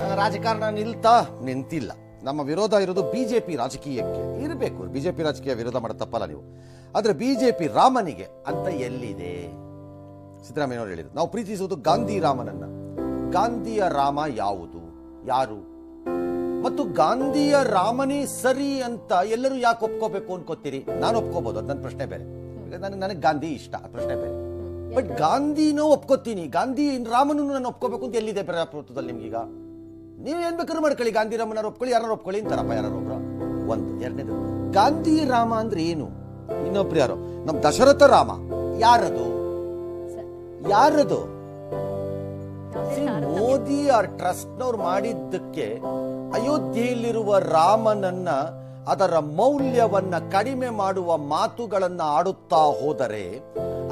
ರಾಜಕಾರಣ ನಿಲ್ತಾ ನಿಂತಿಲ್ಲ. ನಮ್ಮ ವಿರೋಧ ಇರೋದು ಬಿಜೆಪಿ ರಾಜಕೀಯಕ್ಕೆ. ಇರಬೇಕು ಬಿಜೆಪಿ ರಾಜಕೀಯ ವಿರೋಧ ಮಾಡೋದು ತಪ್ಪಲ್ಲ ನೀವು. ಆದ್ರೆ ಬಿಜೆಪಿ ರಾಮನಿಗೆ ಅಂತ ಎಲ್ಲಿದೆ? ಸಿದ್ದರಾಮಯ್ಯನವರು ಹೇಳಿದ್ರು. ನಾವು ಪ್ರೀತಿಸುವುದು ಗಾಂಧಿ ರಾಮನನ್ನ. ಗಾಂಧಿಯ ರಾಮ ಯಾವುದು? ಯಾರು? ಮತ್ತು ಗಾಂಧಿಯ ರಾಮನೇ ಸರಿ ಅಂತ ಎಲ್ಲರೂ ಯಾಕೆ ಒಪ್ಕೋಬೇಕು ಅನ್ಕೋತೀರಿ? ನಾನು ಒಪ್ಕೋಬಹುದು ಅದು ನನ್ನ ಪ್ರಶ್ನೆ ಬೇರೆ. ನನಗೆ ನನಗೆ ಗಾಂಧಿ ಇಷ್ಟ ಪ್ರಶ್ನೆ ಬೇರೆ. ಬಟ್ ಗಾಂಧಿನೂ ಒಪ್ಕೋತೀನಿ. ಗಾಂಧಿ ರಾಮನನ್ನು ನಾನು ಒಪ್ಕೋಬೇಕು ಅಂತ ಎಲ್ಲಿದೆ ಪ್ರಜಾಪ್ರಭುತ್ವದಲ್ಲಿ ನಿಮ್ಗೀಗ? ನೀವು ಏನ್ ಬೇಕಾದ್ರೂ ಮಾಡ್ಕೊಳ್ಳಿ. ಗಾಂಧಿ ರಾಮನಾರು ಒಪ್ಕೊಳ್ಳಿ ಯಾರು ಒಪ್ಕೊಳ್ಳಿ? ಅಂತಾರಪ್ಪ ಯಾರು ಒಬ್ರು? ಒಂದು ಎರಡನೇದು. ಗಾಂಧಿ ರಾಮ ಅಂದ್ರೆ ಏನು? ಇನ್ನೊಬ್ರು ಯಾರು? ನಮ್ ದಶರಥ ರಾಮ. ಯಾರದು? ಯಾರದು? ಮೋದಿ ಆರ್ ಟ್ರಸ್ಟ್ ನವ್ರು ಮಾಡಿದ್ದಕ್ಕೆ ಅಯೋಧ್ಯೆಯಲ್ಲಿರುವ ರಾಮನನ್ನ ಅದರ ಮೌಲ್ಯವನ್ನ ಕಡಿಮೆ ಮಾಡುವ ಮಾತುಗಳನ್ನ ಆಡುತ್ತಾ ಹೋದರೆ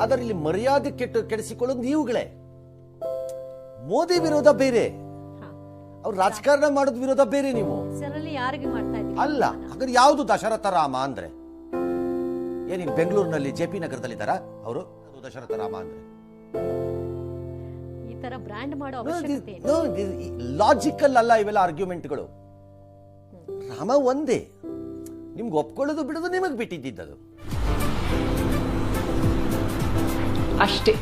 ಅದರಲ್ಲಿ ಮರ್ಯಾದೆ ಕೆಟ್ಟು ಕೆಡಿಸಿಕೊಳ್ಳೋದು ನೀವುಗಳೇ. ಮೋದಿ ವಿರೋಧ ಬೇರೆ. ಅವ್ರು ರಾಜಕಾರಣ ಮಾಡೋದ್ ವಿರೋಧ ಬೇರೆ ನೀವು. ಹೆಸರಲ್ಲಿ ಯಾರಿಗೆ ಮಾಡ್ತಾ ಇದ್ದೀವಿ ಅಲ್ಲ ಹಾಗಾದ್ರೆ ಯಾವುದು ದಶರಥ ರಾಮ ಅಂದ್ರೆ? ಏನಿ ಬೆಂಗಳೂರಿನಲ್ಲಿ ಜೆ ಪಿ ನಗರದಲ್ಲಿ ಇದ್ದಾರಾ ಅವರು ಅದು ದಶರಥ ರಾಮ ಅಂದ್ರೆ. ಈ ತರ ಬ್ರ್ಯಾಂಡ್ ಮಾಡೋ ಅವಶ್ಯಕತೆ ಏನು? ಲಾಜಿಕಲ್ ಅಲ್ಲ ಇವೆಲ್ಲ ಆರ್ಗ್ಯುಮೆಂಟ್ಗಳು ರಾಮ ಒಂದೇ. ನಿಮ್ಗೆ ಒಪ್ಕೊಳ್ಳೋದು ಬಿಡೋದು ನಿಮಗೆ ಬಿಟ್ಟಿದ್ದಿದ್ದದು. ಅಷ್ಟೇ.